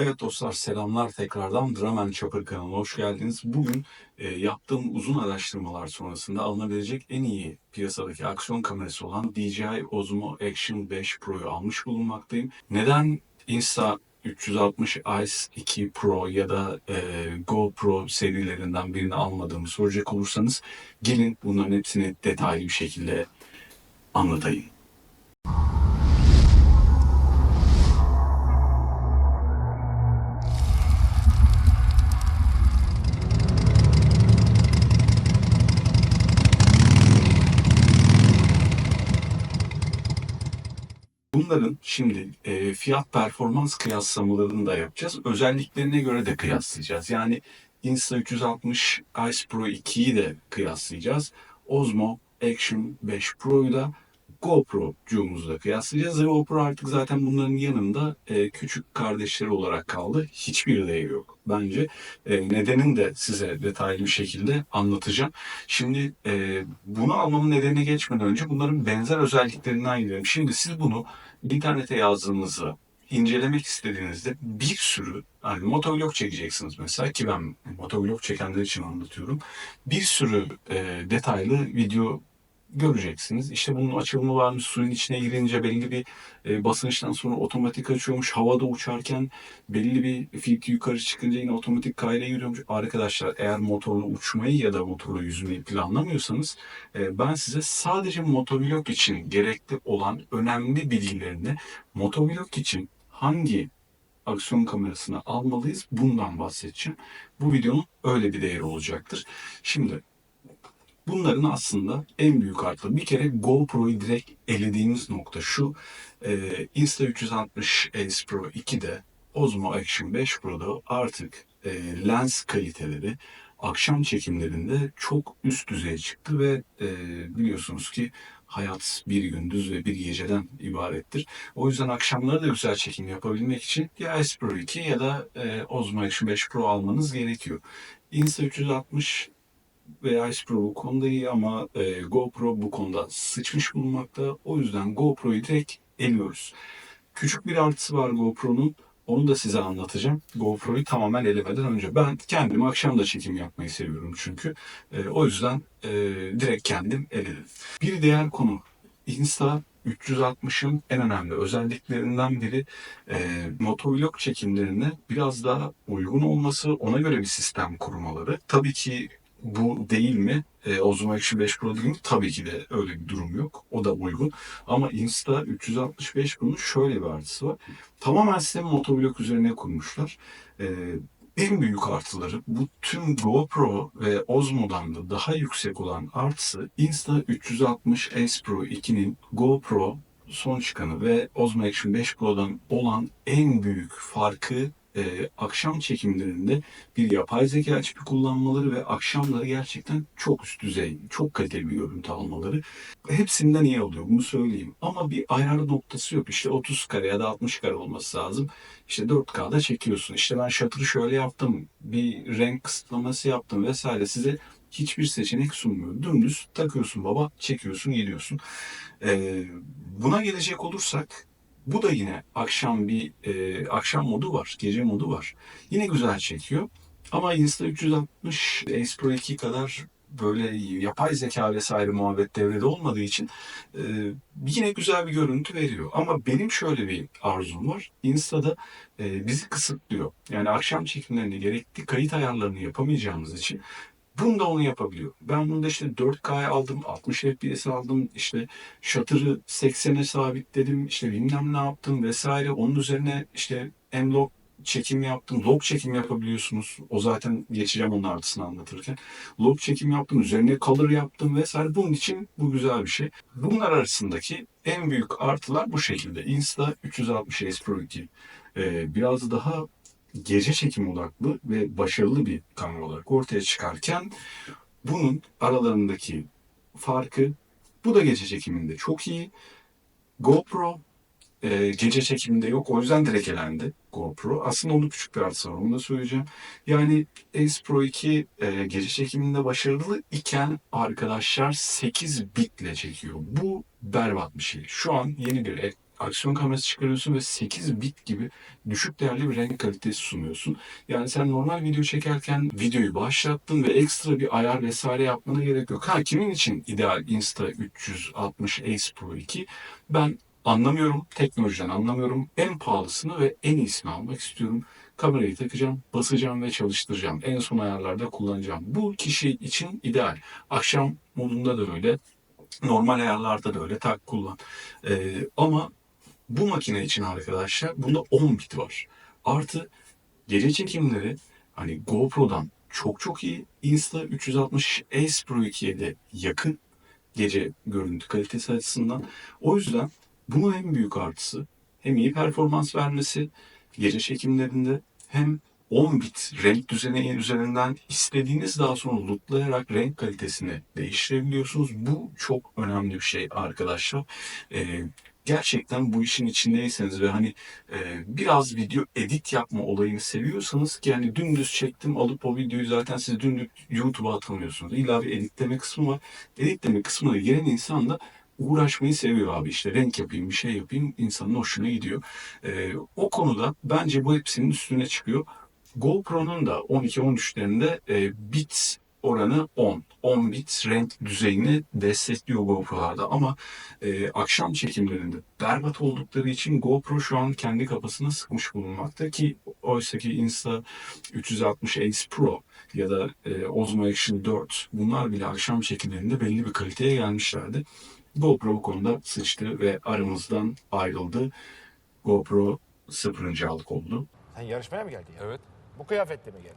Evet dostlar selamlar tekrardan Dramen Chopper kanalına hoş geldiniz. Bugün e, yaptığım uzun araştırmalar sonrasında alınabilecek en iyi piyasadaki aksiyon kamerası olan DJI Osmo Action 5 Pro'yu almış bulunmaktayım. Neden Insta 360 Ice 2 Pro ya da e, GoPro serilerinden birini almadığımı soracak olursanız gelin bunların hepsini detaylı bir şekilde anlatayım. Bunların şimdi e, fiyat performans kıyaslamalarını da yapacağız. Özelliklerine göre de kıyaslayacağız. Yani Insta360 Ice Pro 2'yi de kıyaslayacağız. Osmo Action 5 Pro'yu da GoPro'cuğumuzu da kıyaslayacağız. Ve GoPro artık zaten bunların yanında e, küçük kardeşleri olarak kaldı. Hiçbir değeri yok bence. E, nedenini de size detaylı bir şekilde anlatacağım. Şimdi e, bunu almamın nedenine geçmeden önce bunların benzer özelliklerinden gidelim. Şimdi siz bunu internete yazdığınızda incelemek istediğinizde bir sürü hani motovlog çekeceksiniz mesela ki ben motovlog çekenler için anlatıyorum. Bir sürü e, detaylı video göreceksiniz. İşte bunun açılımı varmış. Suyun içine girince belli bir e, basınçtan sonra otomatik açıyormuş. Havada uçarken belli bir filtre yukarı çıkınca yine otomatik kayra giriyormuş. Arkadaşlar eğer motorla uçmayı ya da motorla yüzmeyi planlamıyorsanız e, ben size sadece motovlog için gerekli olan önemli bilgilerini motovlog için hangi aksiyon kamerasını almalıyız bundan bahsedeceğim. Bu videonun öyle bir değeri olacaktır. Şimdi Bunların aslında en büyük artı bir kere GoPro'yu direkt elediğimiz nokta şu. E, Insta360 Ace Pro 2'de Osmo Action 5 Pro'da artık e, lens kaliteleri akşam çekimlerinde çok üst düzeye çıktı ve e, biliyorsunuz ki hayat bir gündüz ve bir geceden ibarettir. O yüzden akşamları da güzel çekim yapabilmek için ya Ace Pro 2 ya da e, Osmo Action 5 Pro almanız gerekiyor. Insta360 ve Ice Pro bu konuda iyi ama e, GoPro bu konuda sıçmış bulunmakta. O yüzden GoPro'yu direkt eliyoruz. Küçük bir artısı var GoPro'nun. Onu da size anlatacağım. GoPro'yu tamamen elemeden önce. Ben kendim akşam da çekim yapmayı seviyorum çünkü. E, o yüzden e, direkt kendim eledim. Bir diğer konu. Insta 360'ın en önemli özelliklerinden biri e, motovlog çekimlerine biraz daha uygun olması, ona göre bir sistem kurmaları. Tabii ki bu değil mi? E, Osmo Action 5 Pro değil mi? Tabii ki de öyle bir durum yok. O da uygun. Ama Insta 365 bunun şöyle bir artısı var. Tamamen sistemi motovlog üzerine kurmuşlar. E, en büyük artıları bu tüm GoPro ve Osmo'dan da daha yüksek olan artısı Insta 360 Ace Pro 2'nin GoPro son çıkanı ve Osmo Action 5 Pro'dan olan en büyük farkı e, akşam çekimlerinde bir yapay zeka çipi kullanmaları ve akşamları gerçekten çok üst düzey, çok kaliteli bir görüntü almaları. Hepsinden iyi oluyor bunu söyleyeyim. Ama bir ayar noktası yok. İşte 30 kare ya da 60 kare olması lazım. İşte 4K'da çekiyorsun. İşte ben shutter'ı şöyle yaptım, bir renk kısıtlaması yaptım vesaire. Size hiçbir seçenek sunmuyor. Dümdüz takıyorsun baba, çekiyorsun, geliyorsun. Ee, buna gelecek olursak bu da yine akşam bir e, akşam modu var, gece modu var. Yine güzel çekiyor. Ama Insta360 Ace Pro 2 kadar böyle yapay zeka vesaire muhabbet devrede olmadığı için e, yine güzel bir görüntü veriyor. Ama benim şöyle bir arzum var. Insta'da e, bizi kısıtlıyor. Yani akşam çekimlerinde gerekli kayıt ayarlarını yapamayacağımız için Bunda onu yapabiliyor. Ben bunda işte 4K'ya aldım, 60 FPS aldım, işte shutter'ı 80'e sabitledim, işte bilmem ne yaptım vesaire. Onun üzerine işte M-Log çekim yaptım. Log çekim yapabiliyorsunuz. O zaten geçeceğim onun artısını anlatırken. Log çekim yaptım. Üzerine color yaptım vesaire. Bunun için bu güzel bir şey. Bunlar arasındaki en büyük artılar bu şekilde. Insta 360 S Pro 2 ee, biraz daha gece çekim odaklı ve başarılı bir kamera olarak ortaya çıkarken bunun aralarındaki farkı bu da gece çekiminde çok iyi. GoPro e, gece çekiminde yok. O yüzden direkt elendi GoPro. Aslında onun küçük bir artısı var. Onu da söyleyeceğim. Yani Ace Pro 2 e, gece çekiminde başarılı iken arkadaşlar 8 bitle çekiyor. Bu berbat bir şey. Şu an yeni bir aksiyon kamerası çıkarıyorsun ve 8 bit gibi düşük değerli bir renk kalitesi sunuyorsun. Yani sen normal video çekerken videoyu başlattın ve ekstra bir ayar vesaire yapmana gerek yok. Ha kimin için ideal Insta 360 Ace Pro 2? Ben anlamıyorum, teknolojiden anlamıyorum. En pahalısını ve en iyisini almak istiyorum. Kamerayı takacağım, basacağım ve çalıştıracağım. En son ayarlarda kullanacağım. Bu kişi için ideal. Akşam modunda da öyle, normal ayarlarda da öyle tak kullan. Ee, ama bu makine için arkadaşlar bunda 10 bit var. Artı gece çekimleri hani GoPro'dan çok çok iyi. Insta 360 Ace Pro 2'ye de yakın gece görüntü kalitesi açısından. O yüzden bunun en büyük artısı hem iyi performans vermesi gece çekimlerinde hem 10 bit renk düzeni üzerinden istediğiniz daha sonra lootlayarak renk kalitesini değiştirebiliyorsunuz. Bu çok önemli bir şey arkadaşlar. Ee, gerçekten bu işin içindeyseniz ve hani e, biraz video edit yapma olayını seviyorsanız ki hani dümdüz çektim alıp o videoyu zaten siz dümdüz YouTube'a atamıyorsunuz. İlla bir editleme kısmı var. Editleme kısmına giren insan da uğraşmayı seviyor abi işte renk yapayım bir şey yapayım insanın hoşuna gidiyor. Ee, o konuda bence bu hepsinin üstüne çıkıyor. GoPro'nun da 12-13'lerinde e, bit oranı 10. 10 bit renk düzeyini destekliyor GoPro'larda ama e, akşam çekimlerinde berbat oldukları için GoPro şu an kendi kafasına sıkmış bulunmakta ki oysaki Insta 360 Ace Pro ya da e, Osmo Action 4 bunlar bile akşam çekimlerinde belli bir kaliteye gelmişlerdi. GoPro bu konuda sıçtı ve aramızdan ayrıldı. GoPro sıfırıncılık oldu. Sen yarışmaya mı geldin ya? Evet. Bu kıyafetle mi geldin?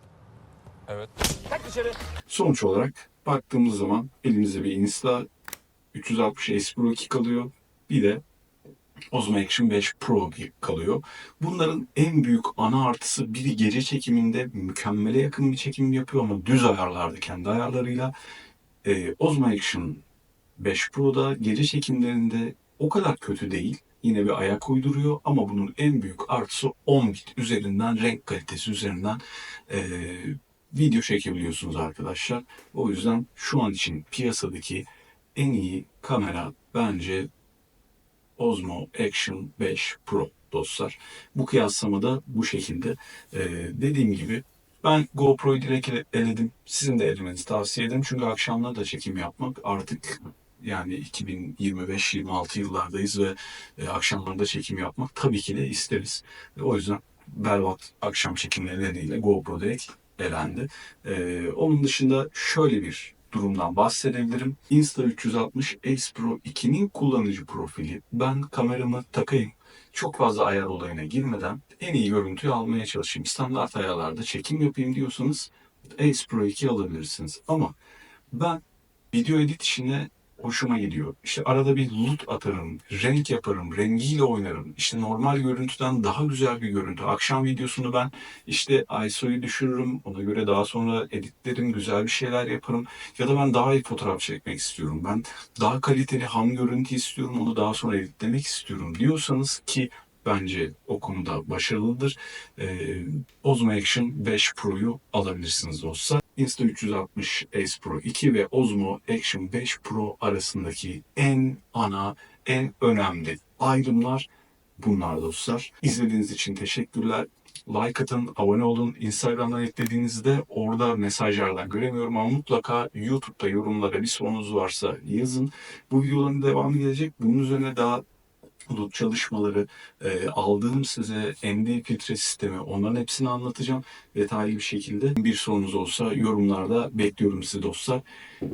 Evet. Tak dışarı. Sonuç olarak baktığımız zaman elimizde bir Insta 360 Ace Pro 2 kalıyor. Bir de Osmo Action 5 Pro kalıyor. Bunların en büyük ana artısı biri gece çekiminde mükemmele yakın bir çekim yapıyor ama düz ayarlarda kendi ayarlarıyla. Ee, Osmo Action 5 Pro'da gece çekimlerinde o kadar kötü değil. Yine bir ayak uyduruyor ama bunun en büyük artısı 10 bit üzerinden renk kalitesi üzerinden eee, video çekebiliyorsunuz arkadaşlar. O yüzden şu an için piyasadaki en iyi kamera bence Osmo Action 5 Pro dostlar. Bu kıyaslamada bu şekilde. Ee, dediğim gibi ben GoPro'yu direkt ele- eledim. Sizin de elemenizi tavsiye ederim. Çünkü akşamları da çekim yapmak artık yani 2025-26 yıllardayız ve e, akşamlarda çekim yapmak tabii ki de isteriz. E, o yüzden berbat akşam çekimleri nedeniyle GoPro direkt elendi. E, onun dışında şöyle bir durumdan bahsedebilirim. Insta 360 Ace Pro 2'nin kullanıcı profili. Ben kameramı takayım. Çok fazla ayar olayına girmeden en iyi görüntüyü almaya çalışayım. Standart ayarlarda çekim yapayım diyorsanız Ace Pro 2 alabilirsiniz. Ama ben video edit işine hoşuma gidiyor. İşte arada bir loot atarım, renk yaparım, rengiyle oynarım. İşte normal görüntüden daha güzel bir görüntü. Akşam videosunu ben işte ISO'yu düşürürüm. Ona göre daha sonra editlerim, güzel bir şeyler yaparım. Ya da ben daha iyi fotoğraf çekmek istiyorum. Ben daha kaliteli ham görüntü istiyorum. Onu daha sonra editlemek istiyorum diyorsanız ki bence o konuda başarılıdır. Ee, Osmo Action 5 Pro'yu alabilirsiniz dostlar. Insta 360 Ace Pro 2 ve Osmo Action 5 Pro arasındaki en ana, en önemli ayrımlar bunlar dostlar. İzlediğiniz için teşekkürler. Like atın, abone olun. Instagram'dan eklediğinizde orada mesajlardan göremiyorum ama mutlaka YouTube'da yorumlara bir sorunuz varsa yazın. Bu videoların devamı gelecek. Bunun üzerine daha bulut çalışmaları, e, aldığım size ND filtre sistemi onların hepsini anlatacağım detaylı bir şekilde. Bir sorunuz olsa yorumlarda bekliyorum sizi dostlar.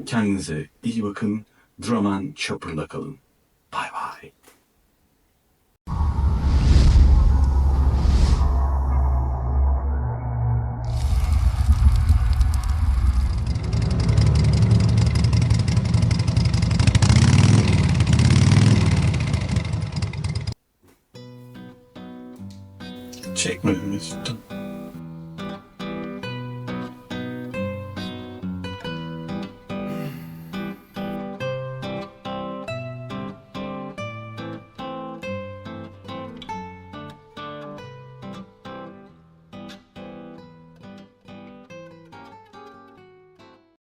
Kendinize iyi bakın. Draman Chopper'la kalın. Bay bay.